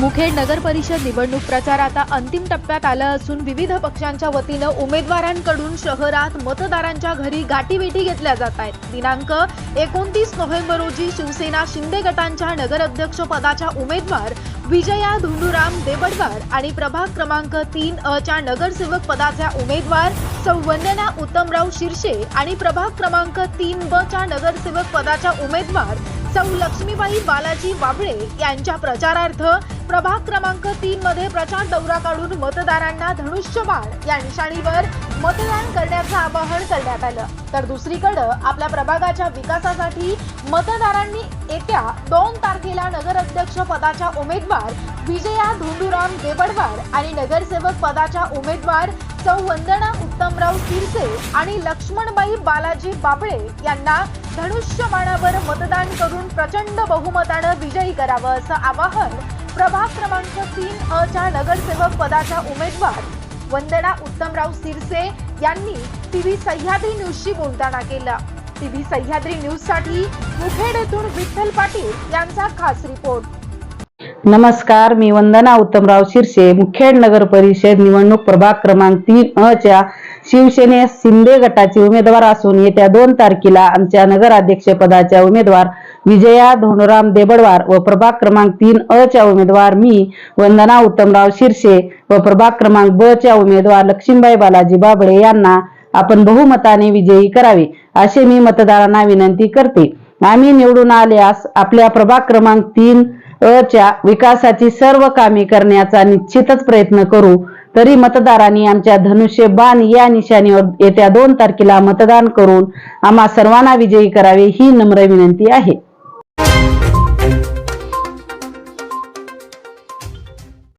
मुखेड नगर परिषद निवडणूक प्रचार आता अंतिम टप्प्यात आला असून विविध पक्षांच्या वतीनं उमेदवारांकडून शहरात मतदारांच्या घरी गाठीभेटी घेतल्या जात आहेत. दिनांक एकोणतीस नोव्हेंबर रोजी शिवसेना शिंदे गटांच्या नगराध्यक्ष पदाच्या उमेदवार विजया धुंडूराम देबडकर आणि प्रभाग क्रमांक तीन अ च्या नगरसेवक पदाच्या उमेदवार सौवंदना उत्तमराव शिरशे आणि प्रभाग क्रमांक तीन ब च्या नगरसेवक पदाच्या उमेदवार सौ लक्ष्मीबाई बालाजी वाबळे यांच्या प्रचारार्थ प्रभाग क्रमांक तीन मध्ये प्रचार दौरा काढून मतदारांना धनुष्यबाण या निशाणीवर मतदान करण्याचं आवाहन करण्यात आलं. तर दुसरीकडं आपल्या प्रभागाच्या विकासासाठी मतदारांनी येत्या दोन तारखेला नगराध्यक्ष पदाच्या उमेदवार विजया धोंडूराम देबडवार आणि नगरसेवक पदाच्या उमेदवार सौ वंदना उत्तमराव सिरसे आणि लक्ष्मणबाई बालाजी बाबळे यांना धनुष्यबाणावर मतदान करून प्रचंड बहुमतानं विजयी करावं असं आवाहन प्रभाग क्रमांक तीन अ च्या नगरसेवक पदाच्या उमेदवार वंदना उत्तमराव सिरसे यांनी टीव्ही सह्याद्री न्यूजशी बोलताना केलं. टीव्ही सह्याद्री न्यूजसाठी मुखेड येथून विठ्ठल पाटील यांचा खास रिपोर्ट. नमस्कार मी वंदना उत्तमराव शिरसे मुखेड नगर परिषद निवडणूक प्रभाग क्रमांक तीन अ च्या शिवसेने शिंदे गटाचे उमेदवार असून येत्या दोन तारखेला आमच्या नगराध्यक्ष पदाच्या उमेदवार विजया धोंडराम देबडवार व प्रभाग क्रमांक तीन अ च्या उमेदवार मी वंदना उत्तमराव शिरसे व प्रभाग क्रमांक ब च्या उमेदवार लक्ष्मीबाई बालाजी बाबळे यांना आपण बहुमताने विजयी करावे असे मी मतदारांना विनंती करते. आम्ही निवडून आल्यास आपल्या प्रभाग क्रमांक तीन अ च्या विकासाची सर्व कामे करण्याचा निश्चितच प्रयत्न करू. तरी मतदारांनी आमच्या धनुष्य बाण या निशाणीवर येत्या दोन तारखेला मतदान करून आम्हा सर्वांना विजयी करावे ही नम्र विनंती आहे.